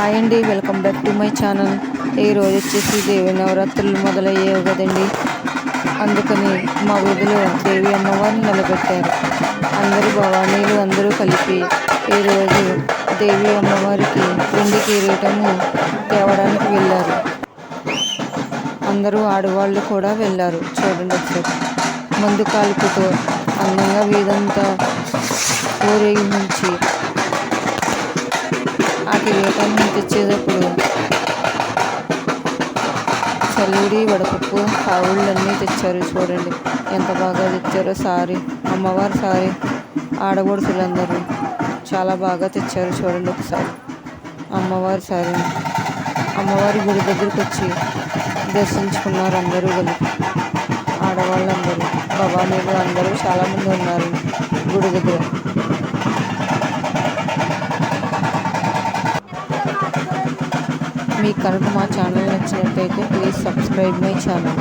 Hi అండి welcome back to my channel. ఈరోజు వచ్చేసి దేవి నవరాత్రులు మొదలయ్యేవి కదండి. అందుకని మా వీధిలో దేవి అమ్మవారిని నిలబెట్టారు. అందరూ భవానీలు అందరూ కలిపి ఈరోజు దేవి అమ్మవారికి వెండి కిరీటము తేవడానికి వెళ్ళారు. అందరూ ఆడవాళ్ళు కూడా వెళ్ళారు చూడండి ఒకసారి. మందు కాల్పుతో అందంగా వీధంతా ఊరేగించి ఆ నుంచి తెచ్చేటప్పుడు చల్లుడి వడపప్పు కావుళ్ళన్నీ తెచ్చారు చూడండి ఎంత బాగా తెచ్చారో సారీ అమ్మవారి సారీ ఆడగొడుచులందరూ చాలా బాగా తెచ్చారు చూడండి ఒకసారి అమ్మవారి సారీ అమ్మవారి గుడి దగ్గరికి వచ్చి దర్శించుకున్నారు అందరూ కలిపి ఆడవాళ్ళందరూ భవానీలు అందరూ చాలామంది ఉన్నారు గుడి దగ్గర మీకు కనుక మా ఛానల్ నచ్చినట్లయితే ప్లీజ్ సబ్స్క్రైబ్ మై ఛానల్.